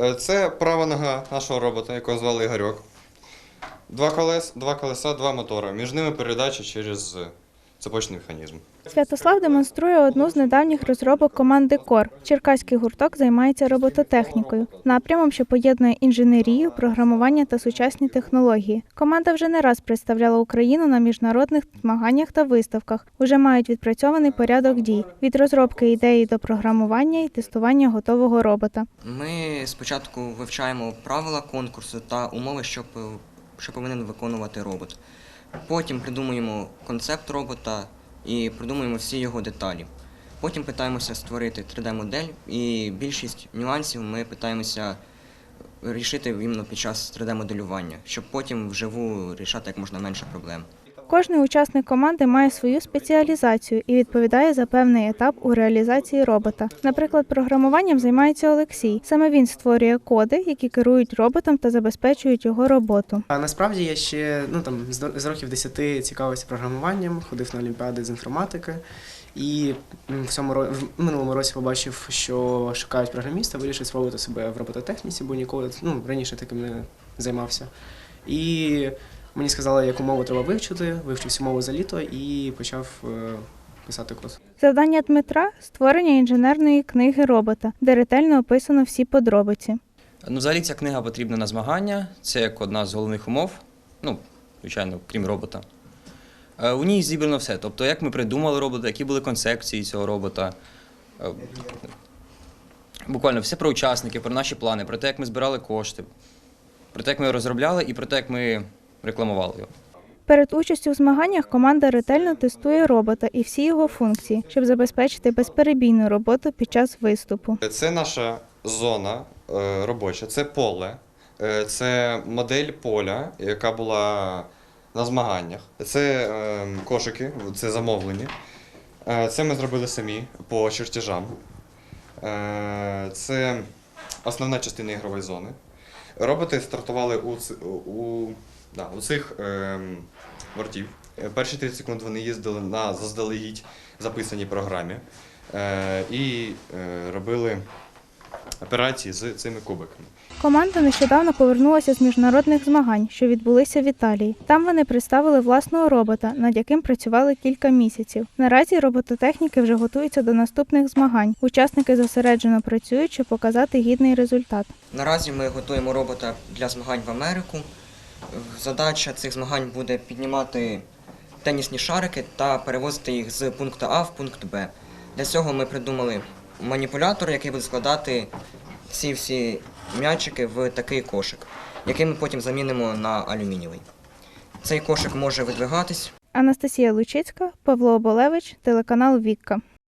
Е, Це права нога нашого робота, якого звали Ігорьок. Два, колес, два колеса, два мотора. Між ними передача через цепочний механізм. Святослав демонструє одну з недавніх розробок команди КОР. Черкаський гурток займається робототехнікою, напрямом, що поєднує інженерію, програмування та сучасні технології. Команда вже не раз представляла Україну на міжнародних змаганнях та виставках. Уже мають відпрацьований порядок дій від розробки ідеї до програмування і тестування готового робота. Ми спочатку вивчаємо правила конкурсу та умови, що, що повинен виконувати робот. Потім придумуємо концепт робота і придумуємо всі його деталі. Потім питаємося створити 3D-модель, і більшість нюансів ми питаємося рішити іменно під час 3D-моделювання, щоб потім вживу рішати як можна менше проблем. Кожний учасник команди має свою спеціалізацію і відповідає за певний етап у реалізації робота. Наприклад, програмуванням займається Олексій. Саме він створює коди, які керують роботом та забезпечують його роботу. А насправді я ще ну там з років 10 цікавився програмуванням, ходив на олімпіади з інформатики. І в цьому в минулому році побачив, що шукають програміста, вирішив спробувати себе в робототехніці, бо ніколи ну, раніше таким не займався. І мені сказали, яку мову треба вивчити, вивчив всю мову за літо і почав е, писати код. Завдання Дмитра створення інженерної книги робота, де ретельно описано всі подробиці. Ну, взагалі ця книга потрібна на змагання. Це як одна з головних умов. Ну, звичайно, крім робота. Е, У ній зібрано все. Тобто, як ми придумали робота, які були концепції цього робота. Е, Буквально все про учасників, про наші плани, про те, як ми збирали кошти, про те, як ми розробляли і про те, як ми рекламували його. Перед участю в змаганнях команда ретельно тестує робота і всі його функції, щоб забезпечити безперебійну роботу під час виступу. Це наша зона е, робоча, це поле, е, це модель поля, яка була на змаганнях. Це е, кошики, це замовлені. Це ми зробили самі по чертежам. Це основна частина ігрової зони. Роботи стартували у, у, да, у цих ем, бортів. Е, Перші 30 секунд вони їздили на заздалегідь записаній програмі е, і е, робили операції з цими кубиками. Команда нещодавно повернулася з міжнародних змагань, що відбулися в Італії. Там вони представили власного робота, над яким працювали кілька місяців. Наразі робототехніки вже готуються до наступних змагань. Учасники зосереджено працюють, щоб показати гідний результат. Наразі ми готуємо робота для змагань в Америку. Задача цих змагань буде піднімати тенісні шарики та перевозити їх з пункту А в пункт Б. Для цього ми придумали маніпулятор, який буде складати ці всі м'ячики в такий кошик, який ми потім замінимо на алюмінієвий. Цей кошик може видвигатись, Анастасія Лучицька, Павло Оболевич, телеканал Вікка.